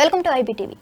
Welcome to IBTV.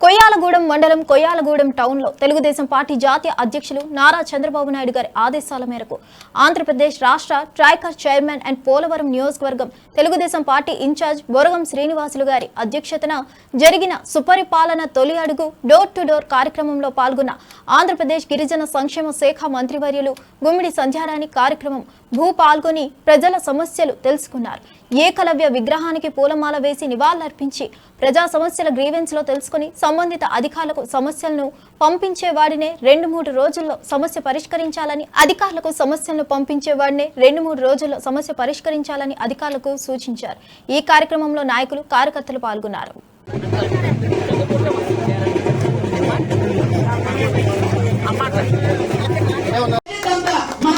Koyyalagudem మండలం కొయ్యాలగూడెం టౌన్లో Telugu Desam party జాతీయ అధ్యక్షులు నారా చంద్రబాబు నాయుడు గారి ఆదేశాల మేరకు ఆంధ్రప్రదేశ్ రాష్ట్ర ట్రైకర్ చైర్మన్ అండ్ పోలవరం నియోజకవర్గం తెలుగుదేశం పార్టీ ఇన్ఛార్జ్ బొరగం శ్రీనివాసులు గారి అధ్యక్షతన జరిగిన సుపరిపాలన తొలి అడుగు డోర్ టు డోర్ కార్యక్రమంలో పాల్గొన్న ఆంధ్రప్రదేశ్ గిరిజన సంక్షేమ శాఖ మంత్రివర్యులు గుమ్మిడి సంధ్యారాణి కార్యక్రమం భూ పాల్గొని ప్రజల సమస్యలు తెలుసుకున్నారు. ఏకలవ్య విగ్రహానికి పూలమాల వేసి నివాళులర్పించి ప్రజా సమస్యల గ్రీవెన్స్లో తెలుసుకుని సంబంధిత అధికారులకు సమస్యలను పంపించే వాడినే రెండు మూడు రోజుల్లో సమస్య పరిష్కరించాలని అధికారులకు సమస్యలను పంపించే వాడినే రెండు మూడు రోజుల్లో సమస్య పరిష్కరించాలని అధికారులకు సూచించారు. ఈ కార్యక్రమంలో నాయకులు కార్యకర్తలు పాల్గొన్నారు.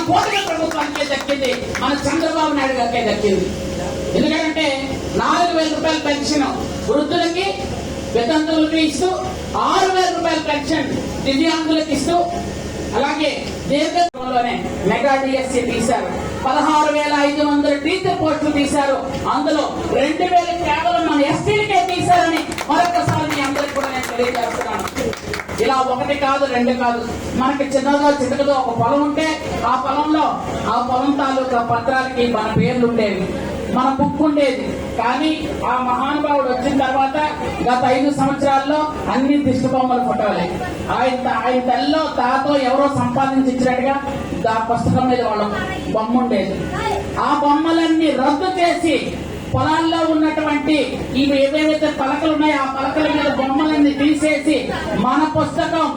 ఇదంతా ప్రభుత్వానికే దక్కింది మన చంద్రబాబు నాయుడు గారికే దక్కింది. ఎందుకంటే నాలుగు వేల రూపాయల పెన్షన్ వృద్ధులకి వితంతువులకి ఇస్తూ ఆరు వేల రూపాయల పెన్షన్ దివ్యాంగులకు ఇస్తూ అలాగే దీర్ఘలోనే మెగా డిఎస్సి తీశారు. పదహారు వేల ఐదు వందల టీచర్ పోస్టులు తీశారు. అందులో రెండు వేల కేవలం మన ఎస్టీలకే తీశారని మరొకసారి మీ అందరికి కూడా నేను తెలియజేస్తాను ఒకటి కాదు రెండు కాదు. మనకి చిన్నదో చిన్నదో ఒక పొలం ఉంటే ఆ పొలంలో ఆ పొలం తాలూకా పత్రాలకి మన పేర్లు ఉండేవి. మన బుక్ ఉండేది. కానీ ఆ మహానుభావుడు వచ్చిన తర్వాత గత ఐదు సంవత్సరాల్లో అన్ని దిష్టి బొమ్మలు ఫోటోలే ఆయన ఆయన తల్లిలో తాతో ఎవరో సంపాదించి ఇచ్చినట్టుగా ఆ పుస్తకం మీద వాళ్ళ బొమ్మ ఉండేది. ఆ బొమ్మలన్నీ రద్దు చేసి పొలాల్లో ఉన్నటువంటి ఇవి ఏవేవైతే పలకలు ఉన్నాయో ఆ పలక మన పుస్తకం